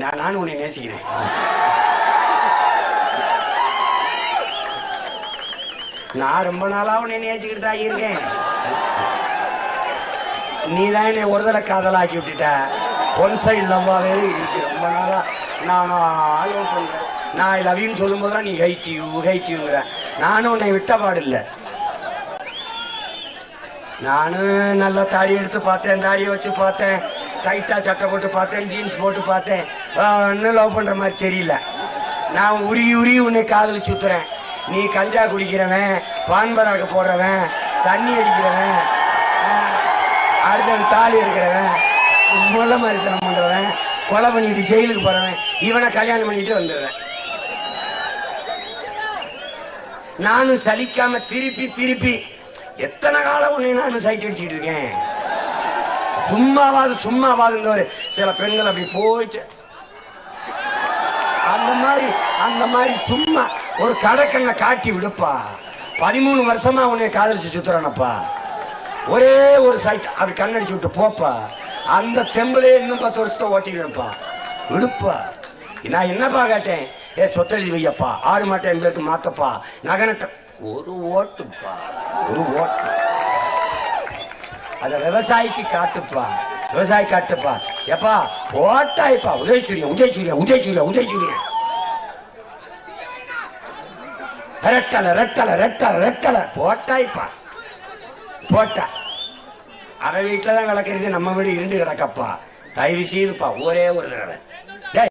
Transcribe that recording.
நான் நானும் உன்னை நேசிக்கிறேன். நான் ரொம்ப நாளா உன்னை நேசிக்கிட்டு தான் இருக்கேன். நீ தான் என்னை ஒரு தடவை காதலாக்கி விட்டுட்ட. ஒன் சைடு லவ்வாவே இருக்கு ரொம்ப நாளா. நான் லவ் பண்றேன் நான் லவ்யூன்னு சொல்லும் போது நீ ஹைட் யூ ஹைட் யூங்கிற நானும் உன்னை விட்ட பாடில்லை. நானும் நல்ல தாடி எடுத்து பார்த்தேன் தாடியை வச்சு பார்த்தேன். டைட்டாக சட்டை போட்டு பார்த்தேன் ஜீன்ஸ் போட்டு பார்த்தேன். இன்னும் லவ் பண்ணுற மாதிரி தெரியல. நான் உருகி உருகி உன்னை காதல் சுற்றுறேன் நீ கஞ்சா குடிக்கிறவன் பான்பராக போடுறவன் தண்ணி அடிக்கிறவன் அடுத்தவன் தாலி இருக்கிறவன் முள்ள மாதிரித்தனம் பண்ணுறவன் கொலை பண்ணிட்டு ஜெயிலுக்கு போகிறவன் இவனை கல்யாணம் பண்ணிட்டு வந்துடுவேன் நானும் சலிக்காம திருப்பி திருப்பி எத்தனை காலம் உன்னை நானும் சைட் அடிச்சுட்டு இருக்கேன்? சும்மாவாது சும்மாவாது இந்த ஒரு சில பெண்கள் அப்படி போயிட்டு அந்த மாதிரி அந்த மாதிரி சும்மா ஒரு கடக்கண்ண காட்டி விடுப்பா. பதிமூணு வருஷமா உன்னை காதலிச்சு சுத்துறானப்பா. ஒரே ஒரு சைட் அப்படி கண்ணடிச்சு விட்டு போப்பா. அந்த தெம்புலே இன்னும் பத்து வருஷத்தை ஓட்டிடுவேன்ப்பா. விடுப்பா. நான் என்னப்பா கேட்டேன்? ஏ சொத்தெழுதி வையப்பா. ஆடு மாட்டேன் எங்களுக்கு மாத்தப்பா. நகனட்ட ஒரு ஓட்டுப்பா. ஒரு ஓட்டு. அதை விவசாயிக்கு காட்டுப்பா விவசாயி காட்டுப்பா எப்பா ஓட்டாய்ப்பா உதயசூரியன் உதயசூரியன் உதயசூரியன் உதயசூரியன் ரெட்டல ரெட்டல ரெட்டல ரெட்டல. போட்டாய்ப்பா போட்டா. அரை வீட்டில் தான் கிடக்கிறது. நம்ம வீடு இருண்டு கிடக்கப்பா. தயவு செய்துப்பா. ஒரே ஒரு தடவை.